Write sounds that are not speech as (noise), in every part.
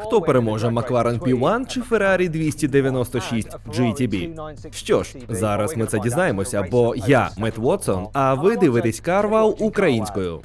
Хто переможе Макларен P1 чи Ferrari 296 GTB? Що ж, зараз ми це дізнаємося, бо я Мет Вотсон, а ви дивитесь Карвал українською.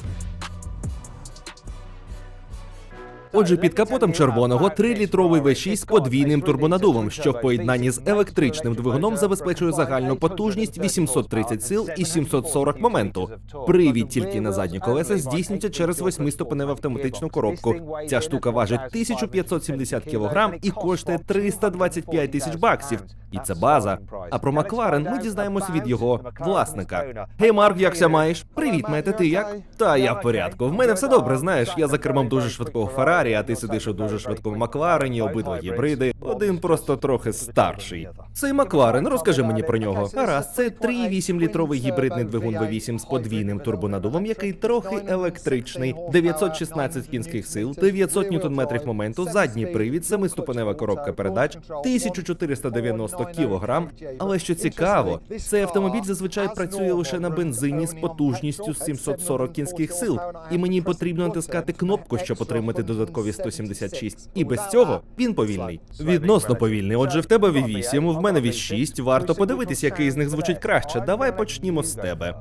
Отже, під капотом червоного 3-літровий V6 з подвійним турбонадувом, що в поєднанні з електричним двигуном забезпечує загальну потужність 830 сил і 740 моменту. Привід тільки на задні колеса здійснюється через восьмиступеневу автоматичну коробку. Ця штука важить 1570 кг і коштує 325 тисяч баксів. І це база. А про Макларен ми дізнаємося від його власника. Гей, Марк, якся маєш? Привіт, Мете, ти як? Та я в порядку. В мене все добре, знаєш. Я за кермом дуже швидкого Феррарі, а ти сидиш у дуже швидкому Макларені, обидва гібриди. Один просто трохи старший. Цей Макларен, розкажи мені про нього. Гаразд, це 3,8 літровий гібридний двигун V8 з подвійним турбонадувом, який трохи електричний, 916 кінських сил, 900 ньютон-метрів моменту, задній привід, семиступенева коробка передач, 1490 кілограм. Але що цікаво, цей автомобіль зазвичай працює лише на бензині з потужністю 740 кінських сил, і мені потрібно натискати кнопку, щоб отримати додаткові 176. І без цього він повільний. Відносно повільний. Отже, в тебе V8, в мене V6, Варто подивитись, який з них звучить краще. Давай почнімо з тебе.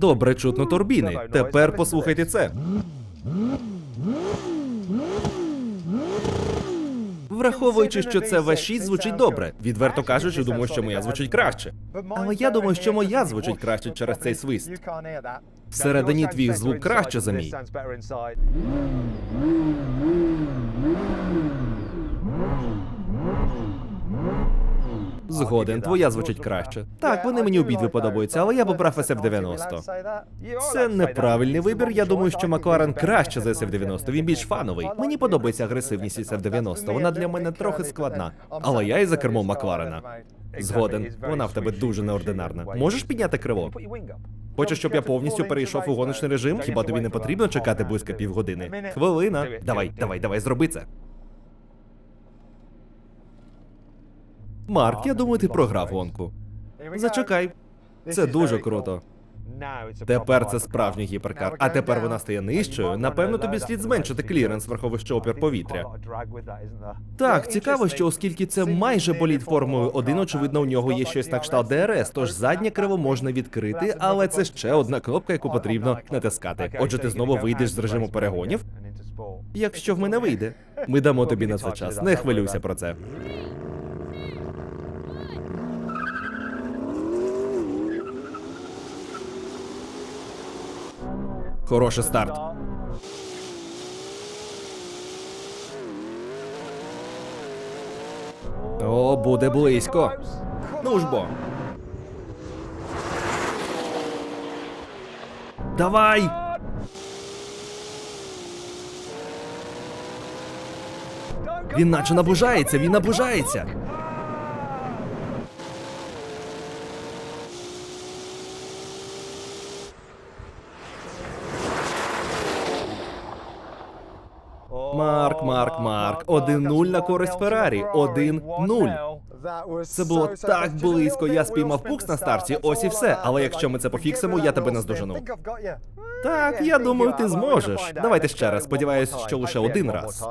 Добре чутно турбіни. Тепер послухайте це. Враховуючи, що це V6 звучить добре. Відверто кажучи, думаю, що моя звучить краще. Але я думаю, що моя звучить краще через цей свист. Всередині твій звук краще за мій. Згоден, твоя звучить краще. Так, вони мені обидві подобаються, але я б обрав SF-90. Це неправильний вибір. Я думаю, що Макларен краще за SF-90. Він більш фановий. Мені подобається агресивність SF-90. Вона для мене трохи складна. Але я і за кермом Макларена. Згоден, вона в тебе дуже неординарна. Можеш підняти криво? Хочеш, щоб я повністю перейшов у гоночний режим? Хіба тобі не потрібно чекати близько півгодини? Хвилина. Давай, давай, давай, зроби це. Марк, я думаю, ти програв гонку. Зачекай. Це дуже круто. Тепер це справжній гіперкар. А тепер вона стає нижчою. Напевно, тобі слід зменшити кліренс, враховуючи опір повітря. Так, цікаво, що оскільки це майже болід формою 1, очевидно, у нього є щось на кшталт ДРС, тож заднє криво можна відкрити, але це ще одна кнопка, яку потрібно натискати. Отже, ти знову вийдеш з режиму перегонів. Якщо в мене вийде, ми дамо тобі на це час. Не хвилюйся про це. Хороший старт. О, буде близько. Ну ж бо. Давай! Він наче наближається, він наближається. Марк, Марк, Марк. 1-0 на користь Феррарі. 1-0. Це було так близько. Я спіймав пукс на старті, ось і все. Але якщо ми це пофіксимо, я тебе наздожену. Так, я думаю, ти зможеш. Давайте ще раз. Сподіваюсь, що лише один раз.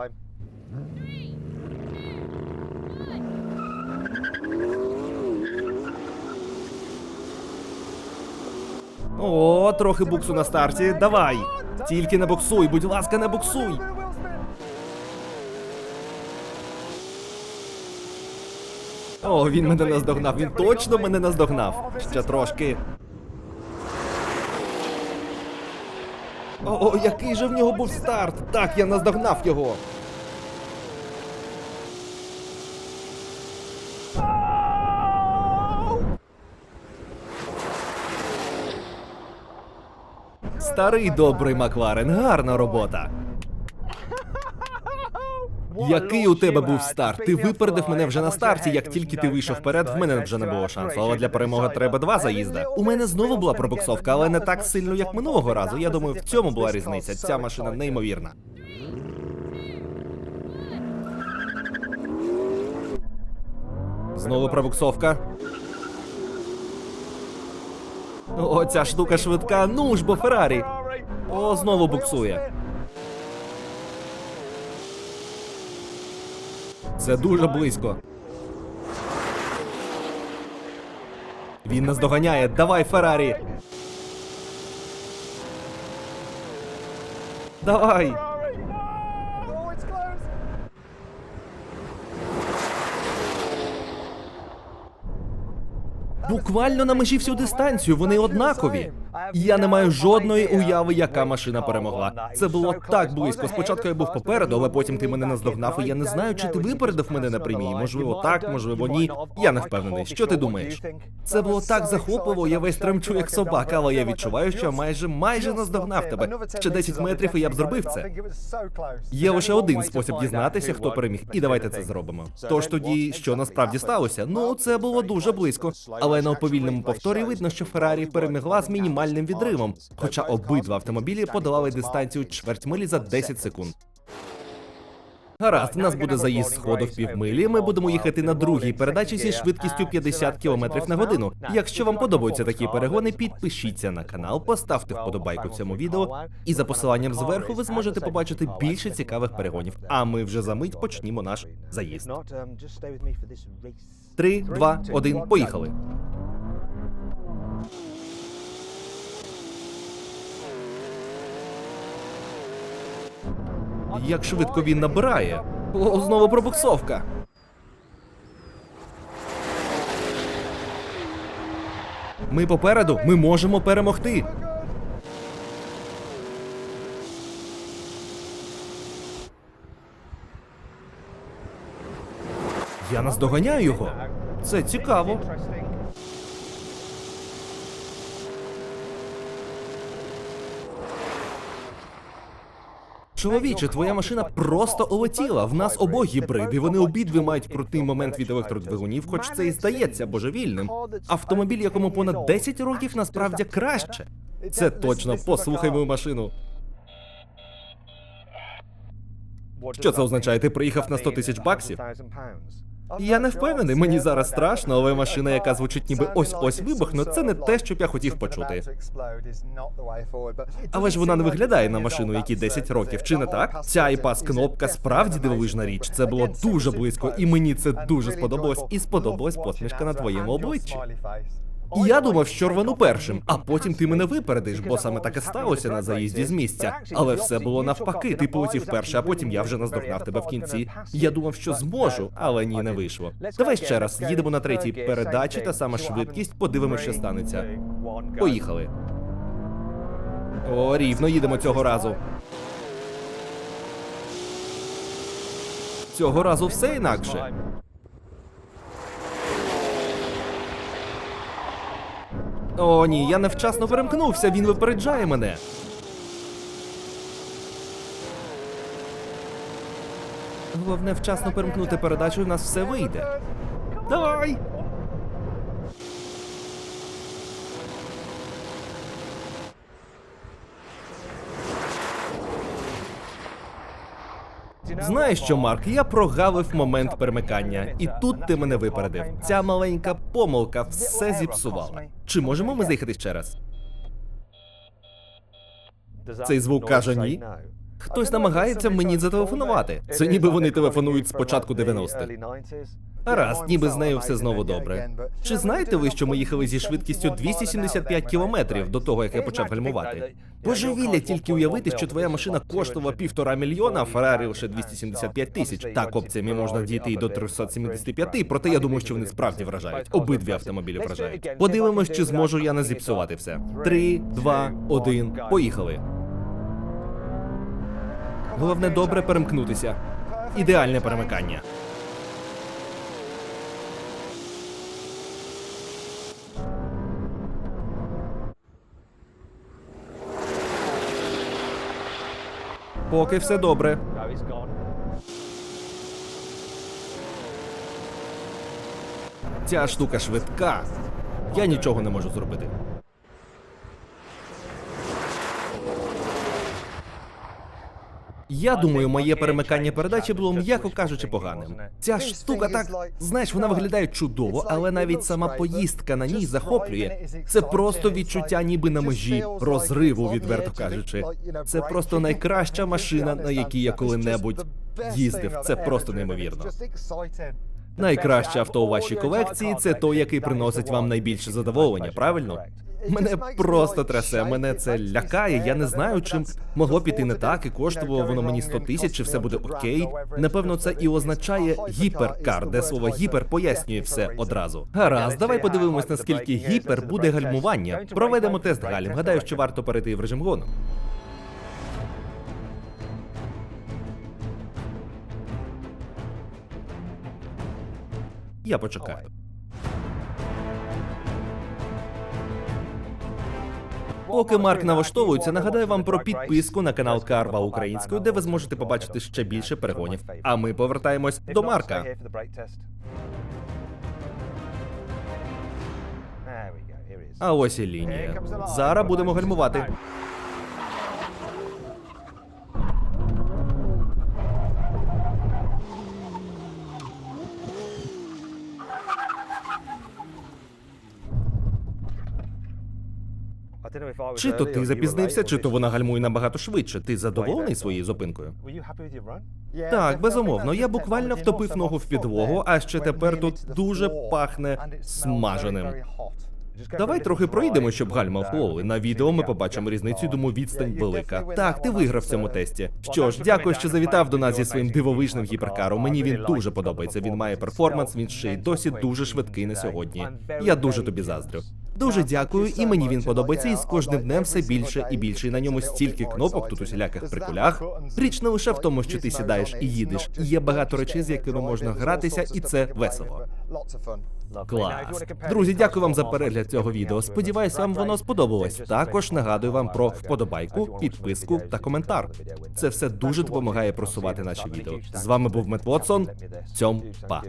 О, трохи буксу на старті. Давай. Тільки не буксуй, будь ласка, не буксуй. О, він мене наздогнав. Він точно мене наздогнав. Ще трошки. О, о, який же в нього був старт! Так, я наздогнав його. Старий добрий Макларен, гарна робота. Який у тебе був старт? Ти випередив мене вже на старті. Як тільки ти вийшов вперед, в мене вже не було шансу. Але для перемоги треба два заїзда. У мене знову була пробуксовка, але не так сильно, як минулого разу. Я думаю, в цьому була різниця. Ця машина неймовірна. Знову пробуксовка. О, ця штука швидка. Ну ж бо Феррарі. О, знову буксує. Це дуже близько. Він нас доганяє. Давай, Феррарі. Давай. Буквально на межі всю дистанцію, вони однакові. Я не маю жодної уяви, яка машина перемогла. Це було так близько. Спочатку я був попереду, але потім ти мене наздогнав, і я не знаю, чи ти випередив мене на прямій. Можливо, так, можливо, ні. Я не впевнений. Що ти думаєш? Це було так захопливо, я весь тремчу як собака, але я відчуваю, що майже майже наздогнав тебе. Ще 10 метрів, і я б зробив це. Є лише один спосіб дізнатися, хто переміг, і давайте це зробимо. Тож тоді, що насправді сталося? Ну, це було дуже близько. Але на повільному повторі видно, що Феррарі перемогла з мінімальним відривом, хоча обидва автомобілі подолали дистанцію чверть милі за 10 секунд. Гаразд, у нас буде заїзд сходу в півмилі. Ми будемо їхати на другій передачі зі швидкістю 50 км на годину. Якщо вам подобаються такі перегони, підпишіться на канал, поставте вподобайку цьому відео, і за посиланням зверху ви зможете побачити більше цікавих перегонів. А ми вже за мить почнімо наш заїзд. Три, два, один, поїхали. Як швидко він набирає. О, знову пробуксовка. Ми попереду, ми можемо перемогти. Я наздоганяю його. Це цікаво. Чоловіче, твоя машина просто улетіла. В нас обох гібриди. Вони обидві мають крутий момент від електродвигунів, хоч це і здається божевільним. Автомобіль, якому понад 10 років, насправді краще. Це точно. Послухай мою машину. Що це означає? Ти приїхав на 100 тисяч баксів? Я не впевнений, мені зараз страшно, але машина, яка звучить ніби ось-ось вибухне, це не те, що б я хотів почути. Але ж вона не виглядає на машину, які 10 років, чи не так? Ця іпас кнопка справді дивовижна річ. Це було дуже близько, і мені це дуже сподобалось, і сподобалась посмішка на твоєму обличчі. Я думав, що рвану першим, а потім ти мене випередиш, бо саме так і сталося на заїзді з місця. Але все було навпаки. Ти полетів перший, а потім я вже наздогнав тебе в кінці. Я думав, що зможу, але ні, не вийшло. Давай ще раз їдемо на третій передачі, та сама швидкість, подивимося, що станеться. Поїхали. О, рівно їдемо цього разу. Цього разу все інакше. О, ні, я невчасно перемкнувся, він випереджає мене. Головне вчасно перемкнути передачу, у нас все вийде. Давай! Знаєш що, Марк, я прогавив момент перемикання, і тут ти мене випередив. Ця маленька помилка все зіпсувала. Чи можемо ми заїхати ще раз? Цей звук каже ні. Хтось намагається мені зателефонувати. Це ніби вони телефонують з початку 90-х. Гаразд, ніби з нею все знову добре. Чи знаєте ви, що ми їхали зі швидкістю 275 кілометрів до того, як я почав гальмувати? Божевілля тільки уявити, що твоя машина коштувала півтора мільйона, а Феррарі лише 275 тисяч. Так, опціями можна дійти і до 375, проте я думаю, що вони справді вражають. Обидві автомобілі вражають. Подивимось, чи зможу я не зіпсувати все. Три, два, один, поїхали. Головне добре перемкнутися. Ідеальне перемикання. Поки все добре. Ця штука швидка. Я нічого не можу зробити. Я думаю, моє перемикання передачі було, м'яко кажучи, поганим. Ця штука так, знаєш, вона виглядає чудово, але навіть сама поїздка на ній захоплює. Це просто відчуття, ніби на межі розриву, відверто кажучи. Це просто (laughs) найкраща машина, на якій я коли-небудь їздив. Це просто неймовірно. Найкраще авто у вашій колекції це той, який приносить вам найбільше задоволення, правильно? Мене просто трясе, мене це лякає. Я не знаю, чим могло піти не так, і коштувало воно мені 100 тисяч, чи все буде окей. Напевно, це і означає гіперкар, де слово гіпер пояснює все одразу. Гаразд, давай подивимось, наскільки гіпер буде гальмування. Проведемо тест гальм. Гадаю, що варто перейти в режим гону. Я почекаю. Поки Марк налаштовується, нагадаю вам про підписку на канал Карва українською, де ви зможете побачити ще більше перегонів. А ми повертаємось до Марка. А ось і лінія. Зараз будемо гальмувати. Чи то ти запізнився, чи то вона гальмує набагато швидше. Ти задоволений своєю зупинкою? Так, безумовно. Я буквально втопив ногу в підлогу, а ще тепер тут дуже пахне смаженим. Давай трохи проїдемо, щоб гальма вплоли. На відео ми побачимо різницю, думаю, відстань велика. Так, ти виграв в цьому тесті. Що ж, дякую, що завітав до нас зі своїм дивовижним гіперкаром. Мені він дуже подобається. Він має перформанс, він ще й досі дуже швидкий на сьогодні. Я дуже тобі заздрю. Дуже дякую, і мені він подобається, і з кожним днем все більше і більше. І на ньому стільки кнопок тут усіляких прикулях. Річ не лише в тому, що ти сідаєш і їдеш. Є багато речей, з якими можна гратися, і це весело. Клас. Друзі, дякую вам за перегляд цього відео. Сподіваюсь, вам воно сподобалось. Також нагадую вам про вподобайку, підписку та коментар. Це все дуже допомагає просувати наші відео. З вами був Мет Вотсон. Цьом па.